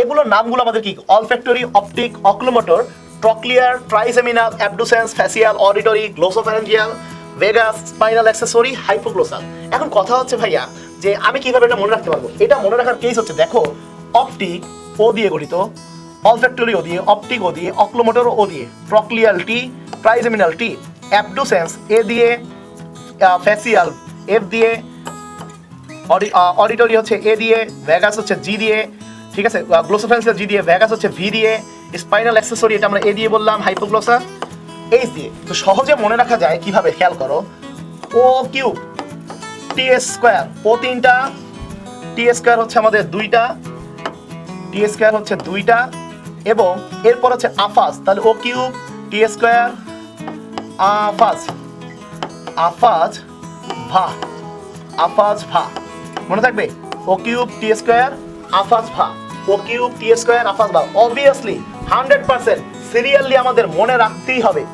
এগুলোর নামগুলো আমাদের কি? Olfactory optic oculomotor trochlear trigeminal abducens facial auditory glossopharyngeal vagus spinal accessory hypoglossal এখন কথা হচ্ছে ভাইয়া, যে আমি কীভাবে এটা মনে রাখতে পারব? এটা মনে রাখার কেস হচ্ছে, দেখো অপটিক ও দিয়ে গঠিত অলফ্যাক্টরি ও দিয়ে অপটিক ও দিয়ে অক্লোমোটর ও দিয়ে ট্রক্লিয়াল টি ট্রাইসেমিনাল টি অ্যাবডুসেন্স এ দিয়ে ফ্যাসিয়াল এফ দিয়ে অডিটরি হচ্ছে এ দিয়ে ভ্যাগাস হচ্ছে জি দিয়ে ঠিক আছে? গ্লোসোফেন্সিয়াল জি দিয়ে ভ্যাগাস হচ্ছে ভি দিয়ে স্পাইনাল অ্যাক্সেসরি এটা আমরা এ দিয়ে বললাম হাইপোগ্লোসা এইচ দিয়ে। তো সহজে মনে রাখা যায় কীভাবে, খেয়াল করো। ও কিউব টি স্কোয়ার ও তিনটা টি স্কোয়ার হচ্ছে আমাদের দুইটা টি স্কোয়ার হচ্ছে দুইটা, এবং এরপর হচ্ছে আফাস তাহলে ও কিউব টি স্কোয়ার আফাজ। আফাজ, ভা। আফাজ, ভা। মনে থাকবে? ও কিউব টি স্কোয়ার আফাজ, ভা। ও কিউব টি স্কোয়ার আফাস বা অবভিয়াসলি হান্ড্রেড পার্সেন্ট সিরিয়ালি আমাদের মনে রাখতেই হবে।